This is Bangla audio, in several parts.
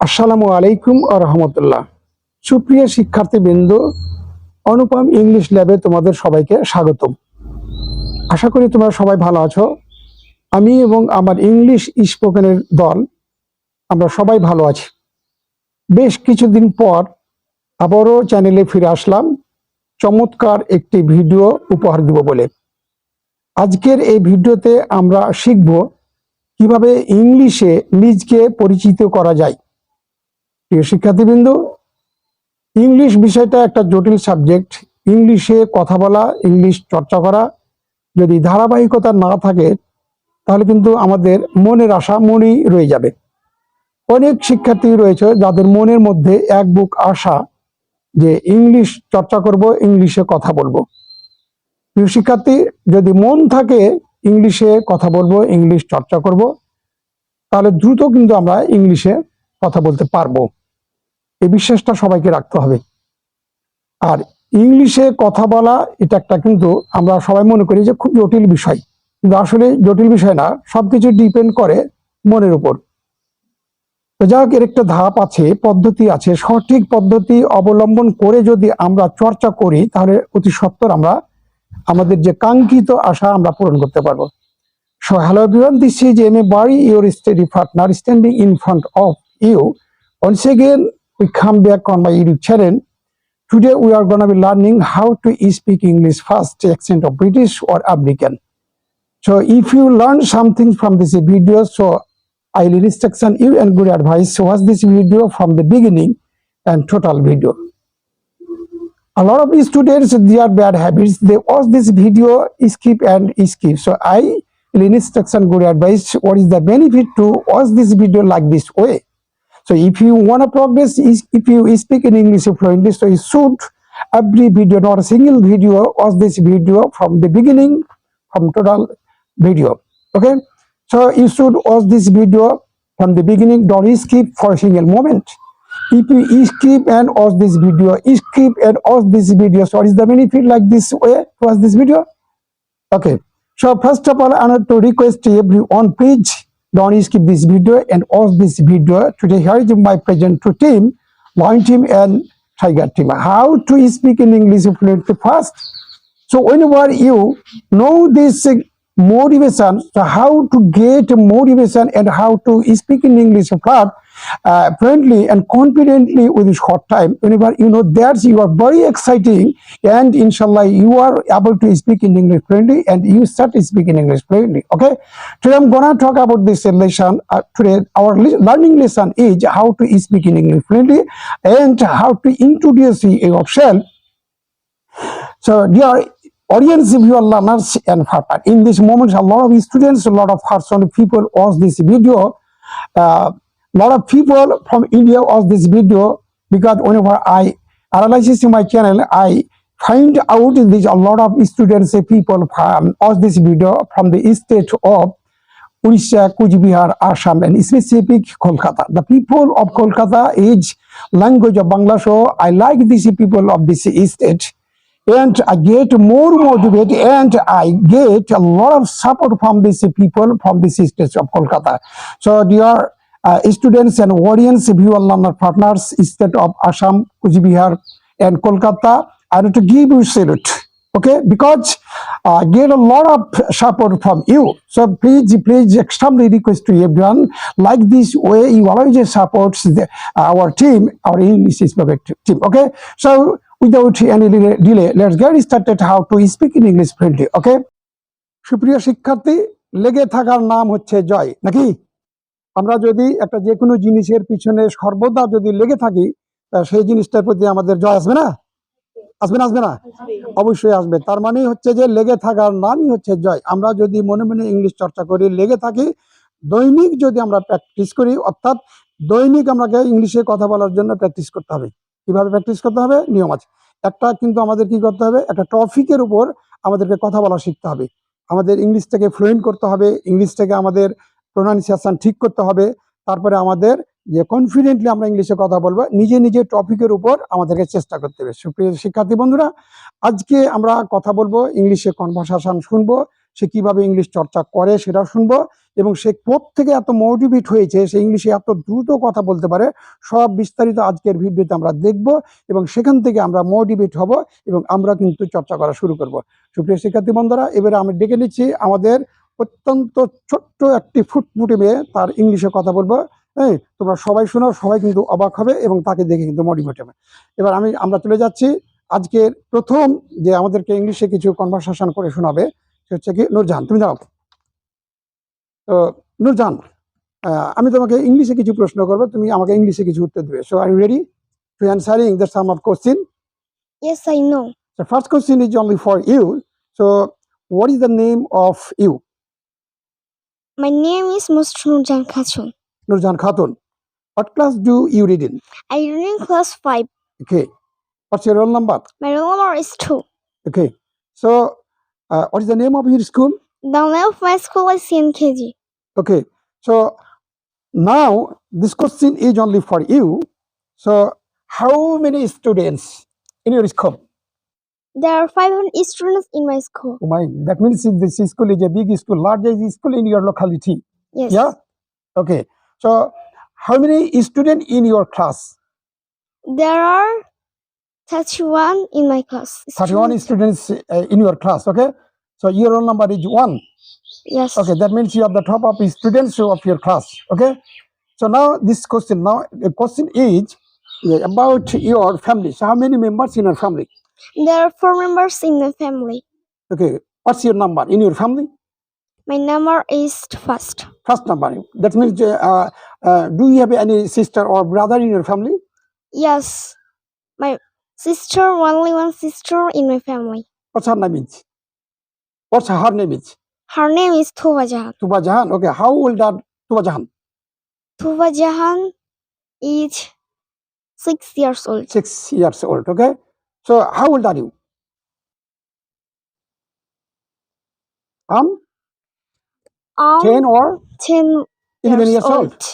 আসসালামু আলাইকুম ও রহমতুল্লাহ। সুপ্রিয় শিক্ষার্থী শিক্ষার্থীবৃন্দ, অনুপম ইংলিশ ল্যাবে তোমাদের সবাইকে স্বাগতম। আশা করি তোমরা সবাই ভালো আছো। আমি এবং আমার ইংলিশ স্পোকেনের দল, আমরা সবাই ভালো আছি। বেশ কিছুদিন পর আবারও চ্যানেলে ফিরে আসলাম। চমৎকার একটি ভিডিও উপহার দিব বলে। আজকের এই ভিডিওতে আমরা শিখব কীভাবে ইংলিশে নিজকে পরিচিত করা যায়। প্রিয় শিক্ষার্থীবৃন্দ, ইংলিশ বিষয়টা একটা জটিল সাবজেক্ট। ইংলিশে কথা বলা, ইংলিশ চর্চা করা যদি ধারাবাহিকতা না থাকে, তাহলে কিন্তু আমাদের মনের আশা মনেই রয়ে যাবে। অনেক শিক্ষার্থী রয়েছে যাদের মনের মধ্যে এক বুক আশা যে ইংলিশ চর্চা করব, ইংলিশে কথা বলব। প্রিয় শিক্ষার্থী, যদি মন থাকে ইংলিশে কথা বলব, ইংলিশ চর্চা করব, তাহলে দ্রুত কিন্তু আমরা ইংলিশে কথা বলতে পারব। এই বিশ্বাসটা সবাইকে রাখতে হবে। আর ইংলিশে কথা বলা এটা একটা কিন্তু আমরা সবাই মনে করি যে খুব জটিল বিষয়। কিন্তু আসলে জটিল বিষয় না সবকিছু ডিপেন্ড করে মনের উপর। তো এর একটা ধাপ আছে পদ্ধতি আছে। সঠিক পদ্ধতি অবলম্বন করে যদি আমরা চর্চা করি তাহলে অতি সত্বর আমরা আমাদের যে কাঙ্ক্ষিত আশা আমরা পূরণ করতে পারব। So hello everyone, this is Jamie Barry, your study partner standing in front of you. Once again, we come back on my YouTube channel. Today we are going to be learning how to speak English fast accent of British or American. So if you learn something from this video, so I will instruction you and good advice. So watch this video from the beginning and total video. A lot of these students, their bad habits, they watch this video, skip and skip. So I will instruction good advice. What is the benefit to watch this video like this way? So if you want to progress, if you speak in English fluently, so you should every video, not a single video, watch this video from the beginning, from total video. Okay, so you should watch this video from the beginning. Don't skip for a single moment. If you skip and watch this video, skip and watch this video. So what is the benefit like this way to watch this video? Okay. So first of all, I want to request everyone, please don't skip this video and watch this video. Today, here is my present to team, Lion team and Tiger team. How to speak in English fluently first. So whenever you know this motivation, so how to get motivation and how to speak in English fluent, uh, and confidently with short time, whenever you know that you are very exciting and inshallah you are able to speak in English fluently and you start speaking English fluently. Okay. Today I'm gonna talk about this lesson. Uh, today our le- learning lesson is how to speak in English fluently and how to introduce yourself so, dear audience, if you are learners and partner, in this moment, a lot of students, a lot of person, people watch this video. A lot of people from India watch this video because whenever I analyze my channel, I find out this a lot of students, uh, people from watch this video from the state of Odisha, Kujibihar, Assam, and specific Kolkata. The people of Kolkata is language of Bangla, so I like these people of this state and I get more motivated and I get a lot of support from these people from this state of Kolkata. So dear students and audience, viewer learner partners, state of Assam, Kujibihar and Kolkata, I want to give you salute. Okay, because I get a lot of support from you. So please, please, extremely request to everyone, like this way, you always support the, our team, our English speaking team. Okay, so without any delay, let's get started how to speak in English fluently. Okay, সুপ্রিয় শিক্ষার্থী লেগে থাকার নাম হচ্ছে জয় নাকি আমরা যদি একটা যে কোনো জিনিসের পিছনে সর্বদা যদি লেগে থাকি সেই জিনিসটার প্রতি আমাদের জয় আসবে না? আসবে না আসবে না? অবশ্যই আসবে। তার মানে হচ্ছে যে লেগে থাকার নামই হচ্ছে জয়। আমরা যদি মনে মনে ইংলিশ চর্চা করি, লেগে থাকি, দৈনিক যদি আমরা প্র্যাকটিস করি, অর্থাৎ দৈনিক আমাকে ইংলিশে কথা বলার জন্য প্র্যাকটিস করতে হবে। কীভাবে প্র্যাকটিস করতে হবে? নিয়ম আছে। একটা কিন্তু আমাদের কি করতে হবে? একটা টপিকের উপর আমাদেরকে কথা বলা শিখতে হবে। আমাদের ইংলিশটাকে ফ্লুয়েন্ট করতে হবে। ইংলিশটাকে আমাদের প্রোনাউন্সিয়েশন ঠিক করতে হবে। তারপরে আমাদের যে কনফিডেন্টলি আমরা ইংলিশে কথা বলব, নিজে নিজে টপিকের উপর আমাদেরকে চেষ্টা করতে হবে। সুপ্রিয় শিক্ষার্থী বন্ধুরা, আজকে আমরা কথা বলব, ইংলিশে কনভারসেশন শুনব, সে কীভাবে ইংলিশ চর্চা করে সেটাও শুনব এবং সে থেকে এত মোটিভেট হয়েছে, সে ইংলিশে এত দ্রুত কথা বলতে পারে, সব বিস্তারিত আজকের ভিডিওতে আমরা দেখব এবং সেখান থেকে আমরা মোটিভেট হব এবং আমরা কিন্তু চর্চা করা শুরু করব। সুপ্রিয় শিক্ষার্থী বন্ধুরা, এবারে আমি ডেকে নিচ্ছি আমাদের অত্যন্ত ছোট্ট একটি ফুটফুটে মেয়ে তার ইংলিশে কথা বলব। হ্যাঁ তোমরা সবাই শোনো সবাই কিন্তু অবাক হবে এবং তাকে দেখে কিন্তু মোটিভেট হবে এবার আমি আমরা চলে যাচ্ছি। আজকের প্রথম যে আমাদেরকে ইংলিশে কিছু কনভারসেশন করে শোনাবে সে হচ্ছে কি নূরজাহান। তুমি যাও তো নূরজাহান আমি তোমাকে ইংলিশে কিছু প্রশ্ন করব তুমি আমাকে ইংলিশে কিছু উত্তর দেবে। So are you ready to answering the some of question Yes, I know. The first question is only for you. So, what is the name of you, My name is Musnurjan Khatun. Nurjan Khatun? What class do you read in? I read in class 5. Okay. What's your roll number? My roll number is 2. Okay. So, uh, what is the name of your school? The name of my school is CNKG. Okay. So, now this question is only for you. So, how many students in your school? There are 500 students in my school. Oh my, that means this school is a big school, largest school in your locality. Yes. Yeah. Okay. So, how many students in your class? There are 31 in my class. 31 students uh, in your class. Okay. So, your roll number is one. Yes. Okay. That means you are the top of students of your class. Okay. So, now this question. Now, the question is about your family. So, how many members in your family? There are 4 members in the family. Okay. What's your number in your family? My number is first. First number. That means, uh, uh, do you have any sister or brother in your family? Yes. My sister, only one sister in my family. What's her name is? What's her name is? Her name is Tuba Jahan. Tuba Jahan. Okay. How old are Tuba Jahan? Tuba Jahan is 6 years old. Six years old. Okay. So, how old are you? Um, Um, 10 or 10 11 years, years old. old.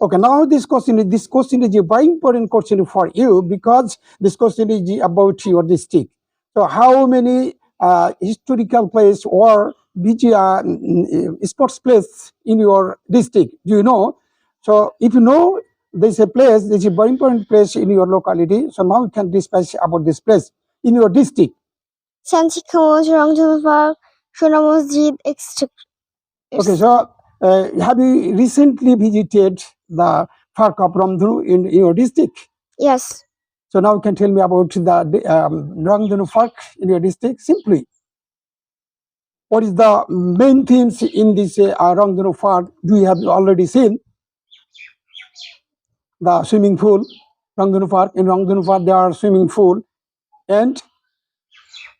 Okay, now this question is this question is a very important question for you because this question is about your district. So, how many uh, historical place or uh, mm, mm, sports place in your district? Do you know? So, if you know there's a place, there's a very important place in your locality. So now you can discuss about this place in your district. Santika Mosque, Rangton Park, Shona etc. Okay, so uh, have you recently visited the park of in, in your district? Yes. So now you can tell me about the um, Rangdhanu Park in your district simply. What is the main themes in this uh, Rangdhanu Park? Do you have already seen? The swimming pool, Rangdhanu Park. In Rangdhanu Park, there are swimming pool and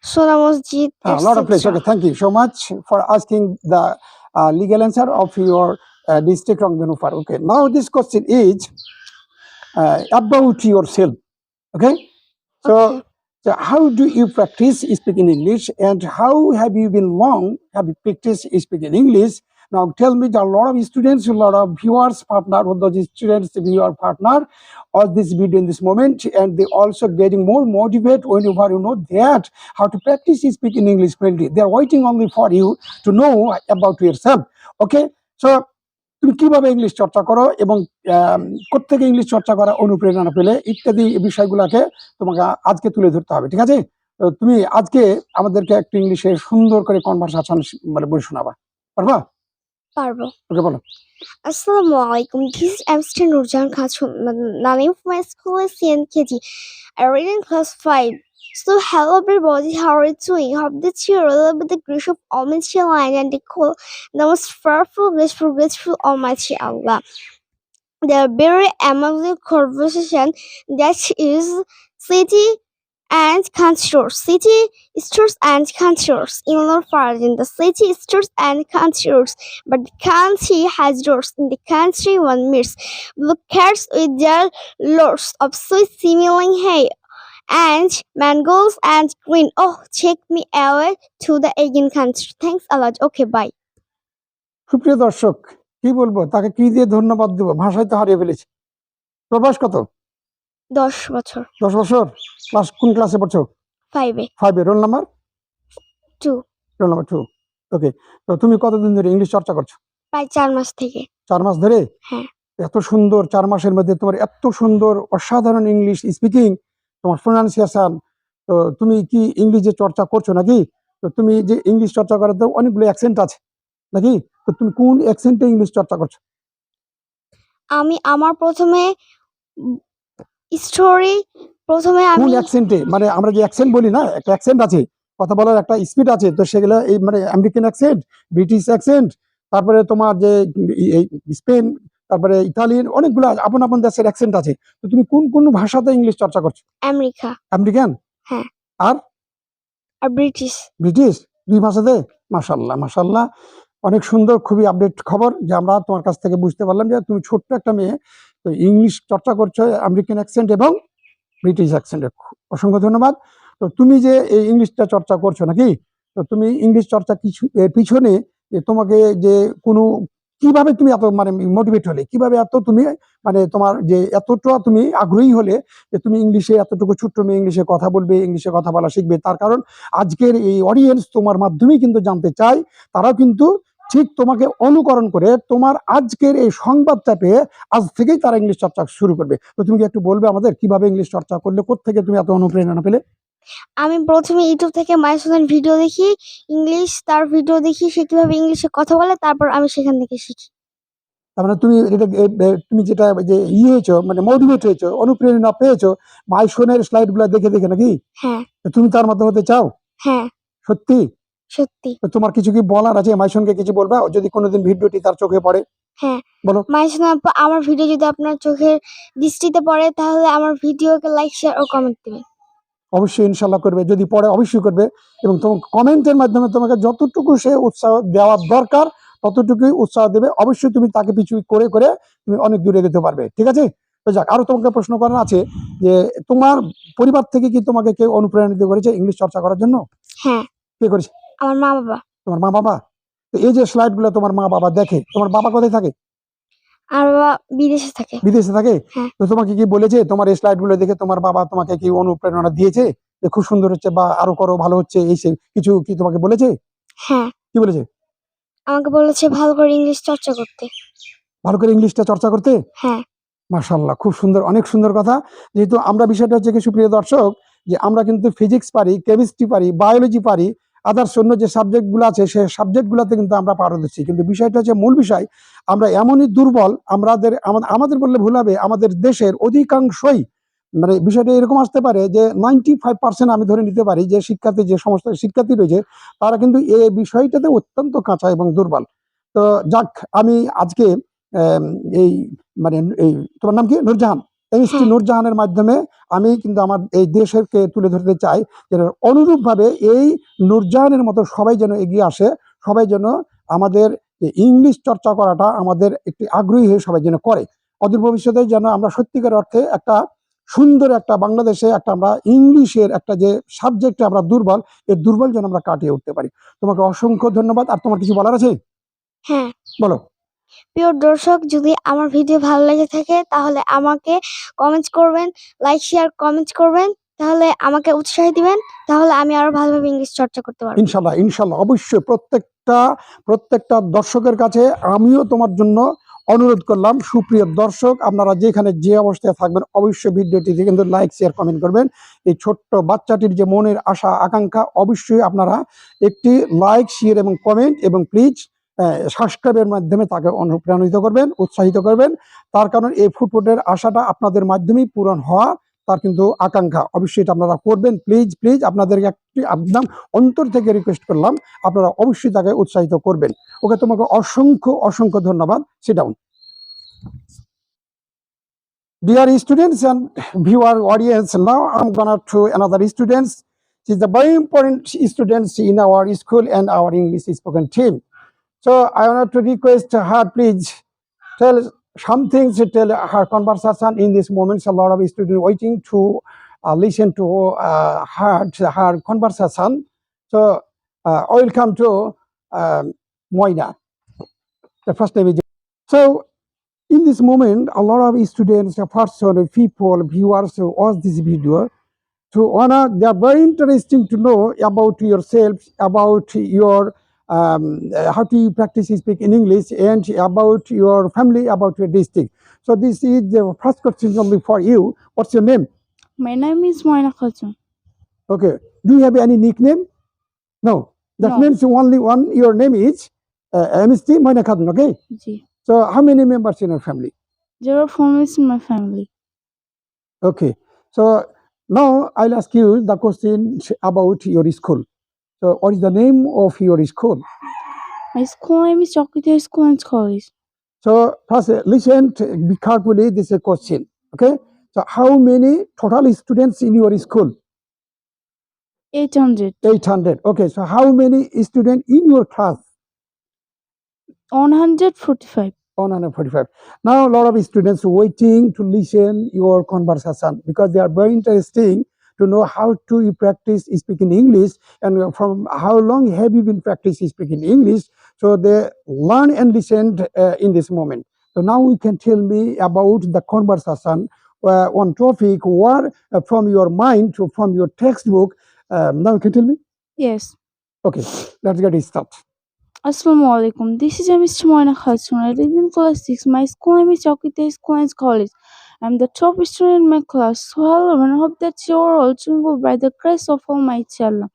Shona Masjid, a lot of places. Okay, thank you so much for asking the uh, legal answer of your uh, district Rangdhanu Park. Okay, now this question is uh, about yourself. Okay, so. Okay. So how do you practice speaking English and how have you been long have you practiced speaking English? Now tell me there are a lot of students, a lot of viewers, partner, with those students, viewer, partner of this video in this moment and they also getting more motivated whenever you know that how to practice speaking English fluently. They are waiting only for you to know about yourself. Okay? So তুমি কীভাবে ইংলিশ চর্চা করো এবং আম, কোত্থেকে ইংলিশ চর্চা করা অনুপ্রেরণা পেলে ইত্যাদি বিষয়গুলোকে তোমাকে আজকে তুলে ধরতে হবে ঠিক আছে তুমি আজকে আমাদেরকে একটু ইংলিশে সুন্দর করে কনভারসেশন মানে বলে শোনাবা পারবা Parvo. ওকে বলো Amstel Nurjan Khatun. The the name of my school is CNKG. I read in class 5. So, hello everybody, how are you doing? Hope that you are all with the grace of Almighty Allah and the cool, the most powerful, graceful, graceful Almighty Allah. The very amazing conversation that is city and stores. City stores and country stores. In North Ireland, the city stores and stores but the country has doors. In the country, one meets cats with their lords of sweet smelling hay and mangoes and green. Oh, take me away to the Asian country. Thanks a lot. Okay, bye. সুপ্রিয় দর্শক কি বলব তাকে কি দিয়ে ধন্যবাদ দেবো ভাষায় তো হারিয়ে ফেলেছি প্রবাস কত দশ বছর। দশ বছর? ক্লাস কোন ক্লাসে পড়ছো? ফাইভে ফাইভে roll number? Two roll number two okay তো তুমি কতদিন ধরে ইংলিশ চর্চা করছ? প্রায় চার মাস থেকে। চার মাস ধরে? হ্যাঁ। এত সুন্দর চার মাসের মধ্যে তোমার এত সুন্দর অসাধারণ ইংলিশ স্পিকিং তোমার প্রোনাউন্সিয়েশন তো তুমি কি ইংলিশে চর্চা করছ নাকি? তো তুমি যে ইংলিশ চর্চা করার তো অনেকগুলো অ্যাকসেন্ট আছে। নাকি? তো তুমি কোন অ্যাকসেন্টে ইংলিশ চর্চা করছ? আমি আমার প্রথমে স্টোরি প্রথমে কোন আমি অ্যাকসেন্টে মানে আমরা যে অ্যাকসেন্ট বলি না একটা অ্যাকসেন্ট আছে কথা বলার একটা স্পিড আছে তো সেগুলো এই মানে আমেরিকান অ্যাকসেন্ট ব্রিটিশ অ্যাকসেন্ট তারপরে তোমার যে এই স্পেন তারপরে ইতালিয়ান অনেকগুলো আপন আপন দেশের অ্যাকসেন্ট আছে তো তুমি কোন কোন ভাষাতে ইংলিশ চর্চা করছ? আমেরিকা আমেরিকান হ্যাঁ। আর? আর ব্রিটিশ ব্রিটিশ দুই ভাষাতে? মাসাল্লাহ মাসাল্লাহ অনেক সুন্দর খুবই আপডেট খবর যে আমরা তোমার কাছ থেকে বুঝতে পারলাম যে তুমি ছোট্ট একটা মেয়ে তো ইংলিশ চর্চা করছ, আমেরিকান অ্যাকসেন্ট এবং ব্রিটিশ অ্যাকসেন্টে অসংখ্য ধন্যবাদ। তো তুমি যে এই ইংলিশটা চর্চা করছ নাকি? তো তুমি ইংলিশ চর্চা কিছু পিছনে তোমাকে যে কোনো, কীভাবে তুমি এত মানে মোটিভেট হলে? কীভাবে এত তুমি মানে তোমার যে এতটা তুমি আগ্রহী হলে যে তুমি ইংলিশে এতটুকু ছোট্ট মেয়ে ইংলিশে কথা বলবে, ইংলিশে কথা বলা শিখবে? তার কারণ আজকের এই অডিয়েন্স তোমার মাধ্যমেই কিন্তু জানতে চায়। তারাও কিন্তু ঠিক তোমাকে অনুকরণ করে তোমার আজকের এই সংবাদটা পেয়ে আজ থেকেই তারা ইংলিশ চর্চা শুরু করবে। তো তুমি কি একটু বলবে আমাদের কীভাবে ইংলিশ চর্চা করলে কোত্থেকে তুমি এত অনুপ্রেরণা পেলে? আমি প্রথমে ইউটিউব থেকে মাইসোনের ভিডিও দেখি ইংলিশ তার ভিডিও দেখি সে কীভাবে ইংলিশে কথা বলে তারপর আমি সেখান থেকে শিখি। তার মানে তুমি এটা তুমি যেটা যে ইয়ে হয়েছো মানে মোটিভেট হয়েছো অনুপ্রেরণা পেয়েছ মাইসোনের স্লাইডগুলা দেখে দেখে নাকি? হ্যাঁ। তুমি তার মতো হতে চাও? হ্যাঁ। সত্যি? সত্যি। তোমার কিছু কি বলার আছে? কিছু বলবা? যদি কোনোদিন ভিডিওটি তার চোখে পড়ে? মাইসোন আপু আমার ভিডিও যদি আপনার চোখের দৃষ্টিতে পড়ে তাহলে আমার ভিডিওকে লাইক শেয়ার ও কমেন্ট দিবেন। অবশ্যই ইনশাল্লাহ করবে। যদি পড়ে অবশ্যই করবে। এবং তোমার কমেন্টের মাধ্যমে তোমাকে যতটুকু সে উৎসাহ দেওয়ার দরকার ততটুকুই উৎসাহ দেবে। অবশ্যই তুমি তাকে পিছু করে করে তুমি অনেক দূরে যেতে পারবে। ঠিক আছে? তো যাক আরও তোমাকে প্রশ্ন করার আছে যে তোমার পরিবার থেকে কি তোমাকে কেউ অনুপ্রাণিত করেছে ইংলিশ চর্চা করার জন্য? হ্যাঁ। কে করেছে? আমার মা বাবা। তোমার মা বাবা? তো এই যে স্লাইডগুলো তোমার মা বাবা দেখে তোমার বাবা কোথায় থাকে? আর বাবা বিদেশে থাকে। বিদেশে থাকে? হ্যাঁ। তো তোমাকে কি বলেছে? তোমার এই স্লাইডগুলো দেখে তোমার বাবা তোমাকে কি অনুপ্রেরণা দিয়েছে? যে খুব সুন্দর হচ্ছে বা আরও করো ভালো হচ্ছে এই সে কিছু কি তোমাকে বলেছে? হ্যাঁ। কি বলেছে? আমাকে বলেছে ভালো করে ইংলিশ চর্চা করতে। ভালো করে ইংলিশটা চর্চা করতে? হ্যাঁ। মাশাল্লাহ খুব সুন্দর অনেক সুন্দর কথা। যেহেতু আমরা বিষয়টা হচ্ছে কি সুপ্রিয় দর্শক যে আমরা কিন্তু ফিজিক্স পারি কেমিস্ট্রি পারি বায়োলজি পারি আদার্স অন্য যে সাবজেক্টগুলো আছে, সে সাবজেক্ট গুলাতে কিন্তু আমরা পারদর্শী। কিন্তু বিষয়টা হচ্ছে মূল বিষয়, আমরা এমনই দুর্বল, আমাদের আমাদের বললে ভুল হবে, আমাদের দেশের অধিকাংশই মানে বিষয়টা এরকম আসতে পারে যে নাইনটি ফাইভ পার্সেন্ট আমি ধরে নিতে পারি যে শিক্ষার্থী, যে সমস্ত শিক্ষার্থী রয়েছে, তারা কিন্তু এই বিষয়টাতে অত্যন্ত কাঁচা এবং দুর্বল। তো যাক, আমি আজকে এই মানে এই, তোমার নাম কি? নূরজাহান? এমএসটি। নূরজাহানের মাধ্যমে আমি কিন্তু আমার এই দেশেরকে তুলে ধরতে চাই যেন অনুরূপভাবে এই নূরজাহানের মতো সবাই যেন এগিয়ে আসে সবাই যেন আমাদের ইংলিশ চর্চা করাটা আমাদের একটি আগ্রহী হয়ে সবাই যেন করে। অদূর ভবিষ্যতে যেন আমরা সত্যিকার অর্থে একটা সুন্দর একটা বাংলাদেশে একটা আমরা ইংলিশের একটা যে সাবজেক্টে আমরা দুর্বল এই দুর্বল যেন আমরা কাটিয়ে উঠতে পারি। তোমাকে অসংখ্য ধন্যবাদ। আর তোমার কিছু বলার আছে? হ্যাঁ। বলো। প্রিয় দর্শক, যদি আমার ভিডিও ভালো লেগে থাকে, তাহলে আমাকে কমেন্টস করবেন লাইক শেয়ার কমেন্টস করবেন, তাহলে আমাকে উৎসাহ দিবেন, তাহলে আমি আরও ভালোভাবে ইংলিশ চর্চা করতে পারব। ইনশাল্লাহ ইনশাল্লাহ, অবশ্যই প্রত্যেকটা প্রত্যেকটা দর্শকের কাছে আমিও তোমার জন্য অনুরোধ করলাম, সুপ্রিয় দর্শক, আপনারা যেখানে যে অবস্থায় থাকবেন, অবশ্যই ভিডিওটিতে কিন্তু লাইক শেয়ার কমেন্ট করবেন। এই ছোট্ট বাচ্চাটির যে মনের আশা, আকাঙ্ক্ষা, অবশ্যই আপনারা একটি লাইক শেয়ার এবং কমেন্ট এবং প্লিজ সাবস্ক্রাইবের মাধ্যমে তাকে অনুপ্রাণিত করবেন উৎসাহিত করবেন। তার কারণ এই ফুটফুটের আশাটা আপনাদের মাধ্যমেই পূরণ হওয়া তার কিন্তু আকাঙ্ক্ষা। অবশ্যই এটা আপনারা করবেন। প্লিজ প্লিজ আপনাদেরকে একটি একদম অন্তর থেকে রিকোয়েস্ট করলাম। আপনারা অবশ্যই তাকে উৎসাহিত করবেন। ওকে তোমাকে অসংখ্য অসংখ্য ধন্যবাদ। Sit down Dear students and viewer audience, now I'm gonna to another students. She's a very important students in our school and our English spoken team. So I want to request her, please tell something to tell her conversation in this moment. A lot of students waiting to uh, listen to uh, her, her conversation. So uh, welcome to um, Moina. The first is. So in this moment, a lot of students, person, people, viewers watch this video, to honor, they are very interesting to know about yourself, about your um, uh, how do you practice speak in English and about your family, about your district. So this is the first question for you. What's your name? My name is Moina Khatun. Okay. Do you have any nickname? No. That No. means only one. Your name is uh, MST Moina Khatun. Okay. Ji. So how many members in your family? There are families in my family. Okay. So now I'll ask you the question about your school. So what is the name of your school? My school name is Chokita School and College. So first uh, listen to, be carefully. This is a question. Okay. So how many total students in your school? 800. 800. Okay. So how many students in your class? 145. 145. Now a lot of students waiting to listen your conversation because they are very interesting to know how to you practice speaking English and from how long have you been practicing speaking English. So they learn and listen uh, in this moment. So now you can tell me about the conversation uh, on topic or uh, from your mind to from your textbook. Um, now you can tell me. Yes. Okay, let's get it started. Assalamu alaikum. This is Mr. Moina Khatun. I live in class 6. My school name is Chokita School and College. I'm the top student in my class. Hello and I hope that you are doing well by the grace of Almighty Allah.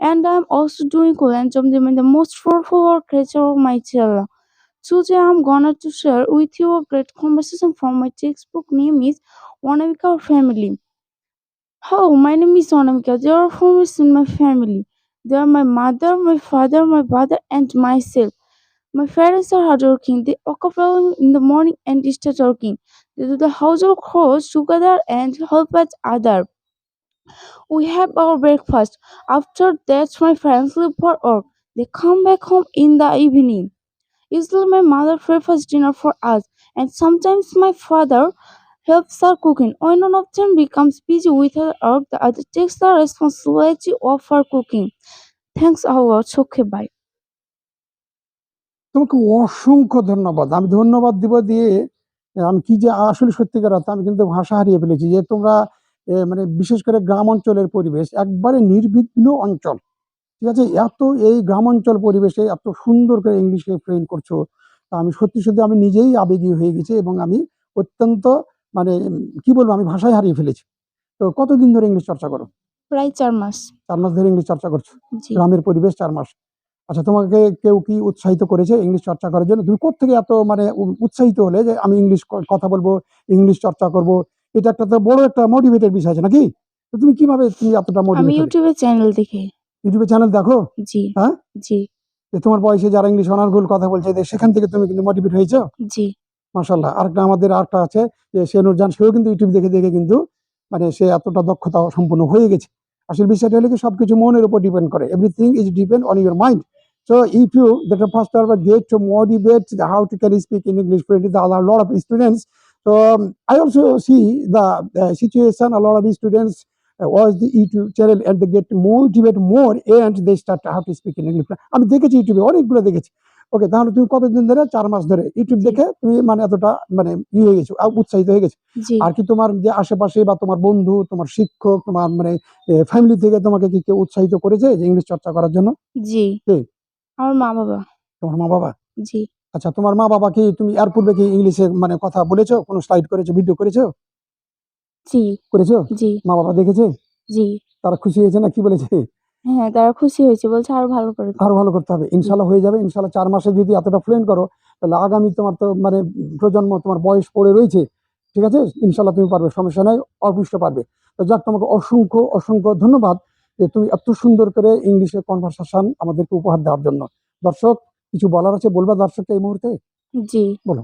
And I'm also doing well and I'm the most fruitful creature of Almighty Allah. Today I'm gonna to share with you a great conversation from my textbook name is Wanamika Our Family. Hello, my name is Wanamika. There are four members in my family. They are my mother, my father, my brother, and myself. My parents are hardworking. They wake up early in the morning and start working. Do the household chores together and help each other. We have our breakfast. After that, my parents leave for work. They come back home in the evening. Usually, my mother prepares dinner for us, and sometimes my father helps her cooking. When one of them becomes busy with her work, the other takes the responsibility of her cooking. Thanks a lot. Okay, bye. তোমাকে অসংখ্য ধন্যবাদ আমি ধন্যবাদ দিব দিয়ে আমি কি যে আসলে সত্যিকার অর্থে আমি কিন্তু ভাষা হারিয়ে ফেলেছি যে তোমরা মানে বিশেষ করে গ্রাম অঞ্চলের পরিবেশ একবারে নির্বিঘ্ন অঞ্চল ঠিক আছে? এত এই গ্রাম অঞ্চল পরিবেশে এত সুন্দর করে ইংলিশে ট্রেন করছ তা আমি সত্যি সত্যি আমি নিজেই আবেগী হয়ে গেছি এবং আমি অত্যন্ত মানে কি বলব আমি ভাষায় হারিয়ে ফেলেছি। তো কতদিন ধরে ইংলিশ চর্চা করো? প্রায় চার মাস। চার মাস ধরে ইংলিশ চর্চা করছ? গ্রামের পরিবেশ চার মাস। আচ্ছা তোমাকে কেউ কি উৎসাহিত করেছে ইংলিশ চর্চা করার জন্য? তুমি কোত্থেকে এত মানে উৎসাহিত হলে যে আমি ইংলিশ কথা বলব ইংলিশ চর্চা করব? এটা একটা তো বড় একটা মোটিভেটেড বিষয় আছে নাকি? তো তুমি কীভাবে তুমি এতটা মোটিভেট আমি ইউটিউবে চ্যানেল দেখে। ইউটিউবে চ্যানেল দেখো? জি হ্যাঁ? জি। যে তোমার বয়সে যারা ইংলিশ অনার্গুল কথা বলছে যে সেখান থেকে তুমি কিন্তু মোটিভেট হয়েছো? জি। মাশাল্লাহ আরেকটা আমাদের আরেকটা আছে যে সে নুরজান সেও কিন্তু ইউটিউব দেখে দেখে কিন্তু মানে সে এতটা দক্ষতা সম্পূর্ণ হয়ে গেছে। আসলে বিষয়টা হলো কি সবকিছু মনের উপর ডিপেন্ড করে। Everything is depend on your mind So if you the first ever get to motivate the how to can speak in English there are a lot of students. So um, I also see the uh, situation. A lot of students uh, watch the YouTube channel and they get motivate more and they start how to speak in English. আমি দেখেছি ইউটিউবে অনেকগুলো দেখেছি ওকে তাহলে তুমি কতদিন ধরে চার মাস ধরে ইউটিউব। দেখে তুমি মানে এতটা মানে ই হয়ে গেছো উৎসাহিত হয়ে গেছো আর কি তোমার যে আশেপাশে বা তোমার বন্ধু তোমার শিক্ষক তোমার মানে ফ্যামিলি থেকে তোমাকে কি কেউ উৎসাহিত করেছে যে ইংলিশ চর্চা করার জন্য জি? আমার মা বাবা। তোমার মা বাবা? জি। আচ্ছা তোমার মা বাবা কি তুমি এর পূর্বে কি ইংলিশে মানে কথা বলেছ? কোনো স্লাইড করেছ ভিডিও করেছ? জি। করেছ? জি। মা বাবা দেখেছে? জি। তারা খুশি হয়েছে না কি বলেছে? হ্যাঁ তারা খুশি হয়েছে বলছে আরও ভালো করে। আরও ভালো করতে হবে। ইনশাল্লাহ হয়ে যাবে। ইনশাল্লাহ চার মাসে যদি এতটা ফ্লুয়েন্ট করো তাহলে আগামী তোমার তো মানে প্রজন্ম তোমার বয়স পড়ে রয়েছে। ঠিক আছে? ইনশাল্লাহ তুমি পারবে সমস্যা নাই অবশ্যই পারবে। তো যাক তোমাকে অসংখ্য অসংখ্য ধন্যবাদ। যে তুমি এত সুন্দর করে ইংলিশে কনভারসেশন আমাদেরকে উপহার দেওয়ার জন্য। দর্শক কিছু বলার আছে বলবা দর্শককে এই মুহূর্তে? জি। বলো।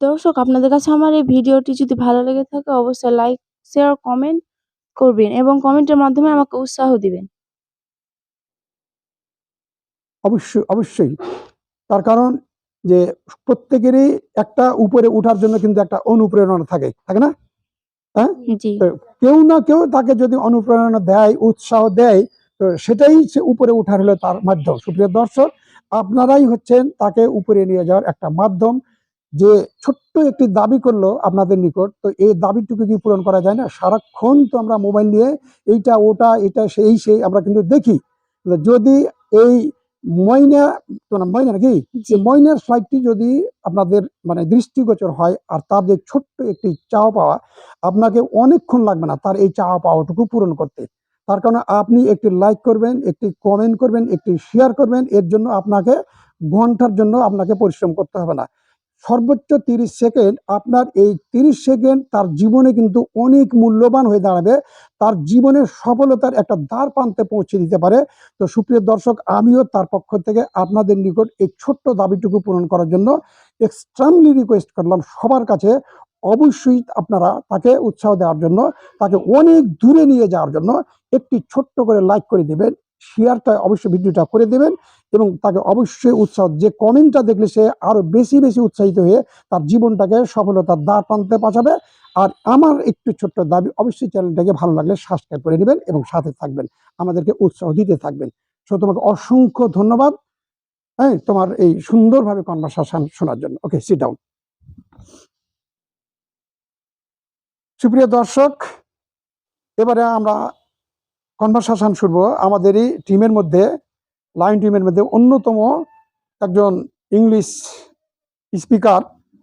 দর্শক আপনাদের কাছে আমার এই ভিডিওটি যদি ভালো লেগে থাকে অবশ্যই লাইক শেয়ার কমেন্ট করবেন এবং কমেন্টের মাধ্যমে আমাকে উৎসাহ দিবেন। অবশ্যই অবশ্যই। তার কারণ যে প্রত্যেকেরই একটা উপরে ওঠার জন্য কিন্তু একটা অনুপ্রেরণা থাকে থাকে না? জি। কেউ না কেউ তাকে যদি অনুপ্রেরণা দেয় উৎসাহ দেয় তো সেটাই সে উপরে উঠার হলো তার মাধ্যম। সুপ্রিয় দর্শক আপনারাই হচ্ছেন তাকে উপরে নিয়ে যাওয়ার একটা মাধ্যম যে ছোট্ট একটি দাবি করল আপনাদের নিকট। তো এই দাবিটুকু কি পূরণ করা যায় না? সারাক্ষণ তো আমরা মোবাইল নিয়ে এইটা ওটা এটা সেই সেই আমরা কিন্তু দেখি। যদি এই ময়না তোমার ময়না নাকি? যে ময়নার ফ্লাইটটি যদি আপনাদের মানে দৃষ্টিগোচর হয় আর তার যে ছোট্ট একটি চাওয়া পাওয়া আপনাকে অনেকক্ষণ লাগবে না তার এই চাওয়া পাওয়াটুকু পূরণ করতে। তার কারণে আপনি একটি লাইক করবেন একটি কমেন্ট করবেন একটি শেয়ার করবেন এর জন্য আপনাকে ঘণ্টার জন্য আপনাকে পরিশ্রম করতে হবে না। সর্বোচ্চ তিরিশ সেকেন্ড, আপনার এই তিরিশ সেকেন্ড তার জীবনে কিন্তু অনেক মূল্যবান হয়ে দাঁড়াবে। তার জীবনের সফলতার একটা দ্বার প্রান্তে পৌঁছে দিতে পারে। তো সুপ্রিয় দর্শক, আমিও তার পক্ষ থেকে আপনাদের নিকট এই ছোট্ট দাবিটুকু পূরণ করার জন্য এক্সট্রিমলি রিকোয়েস্ট করলাম সবার কাছে। অবশ্যই আপনারা তাকে উৎসাহ দেওয়ার জন্য, তাকে অনেক দূরে নিয়ে যাওয়ার জন্য একটি ছোট্ট করে লাইক করে দেবেন শেয়ারটা অবশ্যই ভিডিওটা করে দেবেন এবং তাকে অবশ্যই উৎসাহ, যে কমেন্টটা দেখলে সে আরও বেশি বেশি উৎসাহিত হয়ে তার জীবনটাকে সফলতার দ্বার টানতে পৌঁছাবে। আর আমার একটু ছোট্ট দাবি, অবশ্যই চ্যানেলটাকে ভালো লাগলে সাবস্ক্রাইব করে নেবেন এবং সাথে থাকবেন। আমাদেরকে উৎসাহ দিতে থাকবেন। সো, তোমাকে অসংখ্য ধন্যবাদ হ্যাঁ তোমার এই সুন্দরভাবে কনভারসেশন শোনার জন্য। ওকে সিট ডাউন সুপ্রিয় দর্শক, এবারে আমরা কনভারসেশন শুনব আমাদেরই টিমের মধ্যে লাইন টিমের মধ্যে অন্যতম একজন ইংলিশ স্পিকার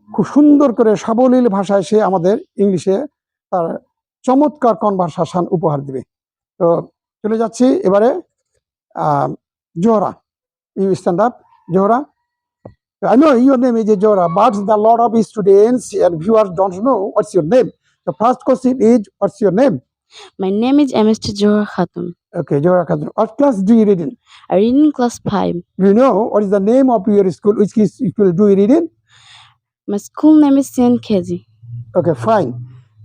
খুব সুন্দর করে সাবলীল ভাষায় সে আমাদের ইংলিশে তার চমৎকার কনভারসেশন উপহার দিবে তো চলে যাচ্ছি এবারে Zohra you stand up Zohra I know your name is Jora, but the lot of students and viewers don't know what's your name. The first question is, what's your name? My name is Mr. Johar Khatun. Okay, Jora Khadan. What class do you read in? I read in class 5. Do you know what is the name of your school? Which is- school do you read in? My school name is St. Kezi. Okay, fine.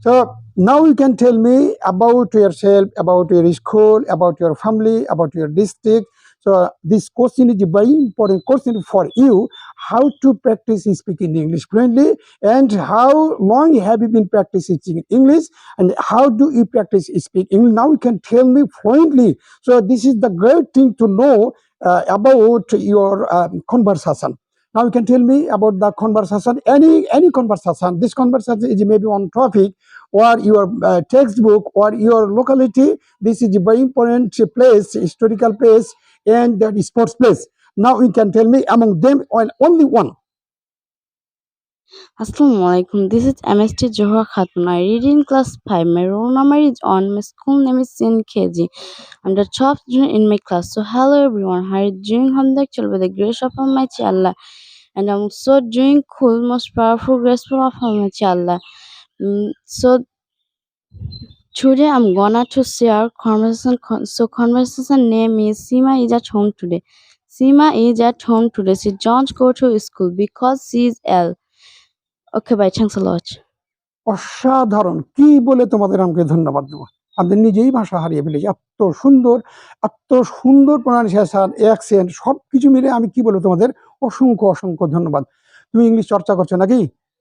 So now you can tell me about yourself, about your school, about your family, about your district. So this question is very important question for you. How to practice speaking English fluently and how long have you been practicing English and how do you practice speak English? Now you can tell me fluently. So this is the great thing to know uh, about your um, conversation. Now you can tell me about the conversation, any any conversation. This conversation is maybe on topic or your uh, textbook or your locality. This is a very important place, historical place, and the sports place. Now you can tell me among them on only one. Assalamu alaikum. This is MST Johar Khatun. I read in class 5. My roll number is on. My school name is St. Kezi. I'm the top student in my class. So hello everyone. How are you doing? Hamd by the grace of Almighty Allah. And I'm so doing cool, most powerful, graceful of Almighty Allah. Mm, so today I'm gonna to share conversation. So conversation name is Sima is at home today. Sima is at home today. She don't go to school because she is ill. Okay, bye. Thanks a lot. অসাধারণ কি বলে তোমাদের আমাকে ধন্যবাদ দেবো আমাদের নিজেই ভাষা হারিয়ে ফেলেছি এত সুন্দর এত সুন্দর প্রনাউন্সিয়েশন অ্যাকসেন্ট সব কিছু মিলে আমি কি বলব তোমাদের অসংখ্য অসংখ্য ধন্যবাদ তুমি ইংলিশ চর্চা করছ নাকি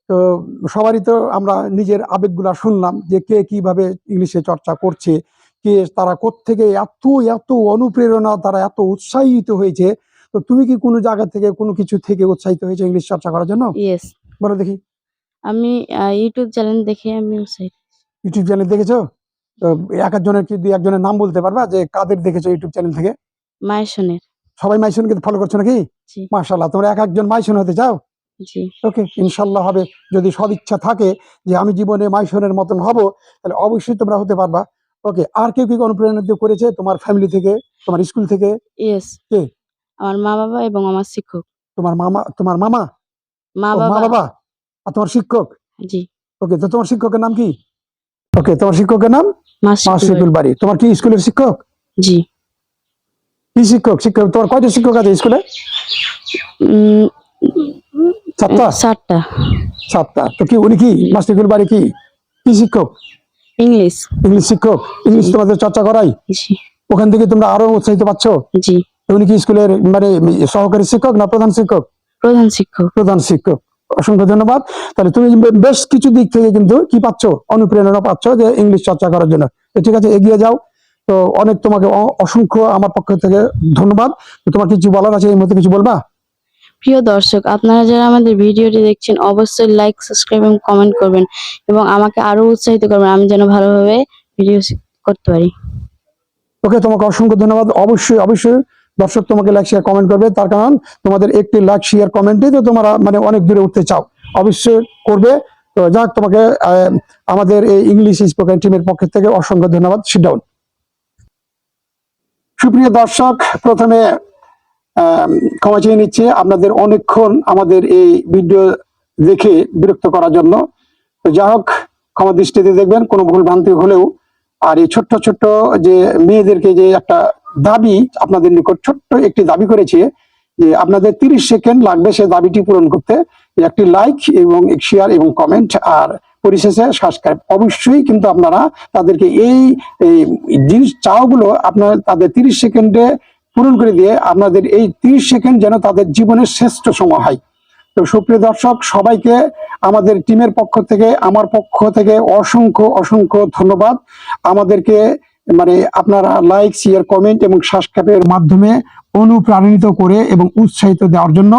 তো সবারই তো আমরা নিজের আবেগগুলা শুনলাম যে কে কীভাবে ইংলিশে চর্চা করছে কে তারা কোত্থেকে এত এত অনুপ্রেরণা তারা এত উৎসাহিত হয়েছে। তো তুমি কি কোনো জায়গা থেকে কোনো কিছু থেকে উৎসাহিত হয়েছে ইংলিশ চর্চা করার জন্য? ইয়েস বলো দেখি। আমি ইউটিউব চ্যানেল দেখে আমি উৎসাহিত ইউটিউব চ্যানেল দেখেছ? তো এক একজনের কি দুই একজনের নাম বলতে পারবা যে কাদের দেখেছ ইউটিউব চ্যানেল থেকে? মায়ের সবাই মাইসনকে ফলো করছ নাকি? জি। মাশাল্লাহ তোমরা এক একজন মাইসন হতে চাও? ওকে ইনশাল্লাহ হবে। যদি সদিচ্ছা থাকে যে আমি জীবনে মাইসনের মতন হব তাহলে অবশ্যই তোমরা হতে পারবা। ওকে আর কেউ কি অনুপ্রেরণা দিয়ে করেছে তোমার ফ্যামিলি থেকে তোমার স্কুল থেকে? ইয়েস কে? আমার মা বাবা এবং আমার শিক্ষক। তোমার মামা তোমার মামা? মা বাবা। আর তোমার শিক্ষক? জি। ওকে তো তোমার শিক্ষকের নাম কি? ওকে তোমার শিক্ষকের নাম? মাসিকুল বাড়ি। তোমার কি স্কুলের শিক্ষক? জি। কি শিক্ষক? শিক্ষক তোমার কয়টা শিক্ষক আছে স্কুলে সাতটা? সাতটা। সাতটা। তো কি উনি কি? মাস্টারকুল বাড়ি কি? কি শিক্ষক? ইংলিশ। ইংলিশ শিক্ষক? ইংলিশ তোমাদের চর্চা করাই? ওখান থেকে তোমরা আরও উৎসাহিত পাচ্ছ? জি। উনি কি স্কুলের মানে সহকারী শিক্ষক না প্রধান শিক্ষক? প্রধান শিক্ষক। প্রধান শিক্ষক। অসংখ্য ধন্যবাদ। তাহলে তুমি বেশ কিছু দিক থেকে কিন্তু কি পাচ্ছ? অনুপ্রেরণা পাচ্ছ যে ইংলিশ চর্চা করার জন্য। তো ঠিক আছে এগিয়ে যাও। তো অনেক তোমাকে অসংখ্য আমার পক্ষ থেকে ধন্যবাদ। তোমার কিছু বলার আছে এই মধ্যে কিছু বলবা? প্রিয় দর্শক, আপনারা যারা আমাদের ভিডিওটি দেখছেন, অবশ্যই লাইক সাবস্ক্রাইব এবং কমেন্ট করবেন এবং আমাকে আরও উৎসাহিত করবেন, আমি যেন ভালোভাবে ভিডিও করতে পারি। ওকে তোমাকে অসংখ্য ধন্যবাদ। অবশ্যই অবশ্যই দর্শক তোমাকে লাইক শেয়ার কমেন্ট করবে। তার কারণ তোমাদের একটি লাইক শেয়ার কমেন্টে তো তোমরা মানে অনেক দূরে উঠতে চাও। অবশ্যই করবে। তো যাক, তোমাকে আমাদের এই ইংলিশ স্পোকেন টিমের পক্ষ থেকে অসংখ্য ধন্যবাদ। সিট ডাউন সুপ্রিয় দর্শক, প্রথমে ক্ষমা চেয়ে নিচ্ছে। আপনাদের অনেকক্ষণ আমাদের এই ভিডিও দেখে বিরক্ত করার জন্য। তো যাই হোক, ক্ষমা দৃষ্টিতে দেখবেন, কোনো ভুল ভ্রান্তি হলেও। আর এই ছোট্ট ছোট্ট যে মেয়েদেরকে যে একটা দাবি আপনাদের নিকট, ছোট্ট একটি দাবি করেছে যে আপনাদের তিরিশ সেকেন্ড লাগবে সে দাবিটি পূরণ করতে। একটি লাইক এবং শেয়ার এবং কমেন্ট আর পরিশেষে সাবস্ক্রাইব। অবশ্যই কিন্তু আপনারা তাদেরকে এই জিনিস চাওয়াগুলো আপনার তাদের তিরিশ সেকেন্ডে পূরণ করে দিয়ে আপনাদের এই তিরিশ সেকেন্ড যেন তাদের জীবনের শ্রেষ্ঠ সময় হয়। তো সুপ্রিয় দর্শক, সবাইকে আমাদের টিমের পক্ষ থেকে, আমার পক্ষ থেকে অসংখ্য অসংখ্য ধন্যবাদ। আমাদেরকে মানে আপনারা লাইক শেয়ার কমেন্ট এবং সাবস্ক্রাইবের মাধ্যমে অনুপ্রাণিত করে এবং উৎসাহিত দেওয়ার জন্য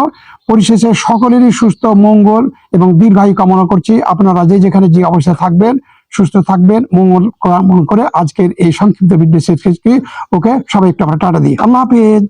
পরিশেষে সকলেরই সুস্থ, মঙ্গল এবং দীর্ঘায়ু কামনা করছি। আপনারা যে যেখানে যে অবস্থায় থাকবেন সুস্থ থাকবেন, মঙ্গল মন করে আজকের এই সংক্ষিপ্ত শেষ ওকে, সবাই একটু আমরা টাটা দিই। আল্লাহ হাফেজ।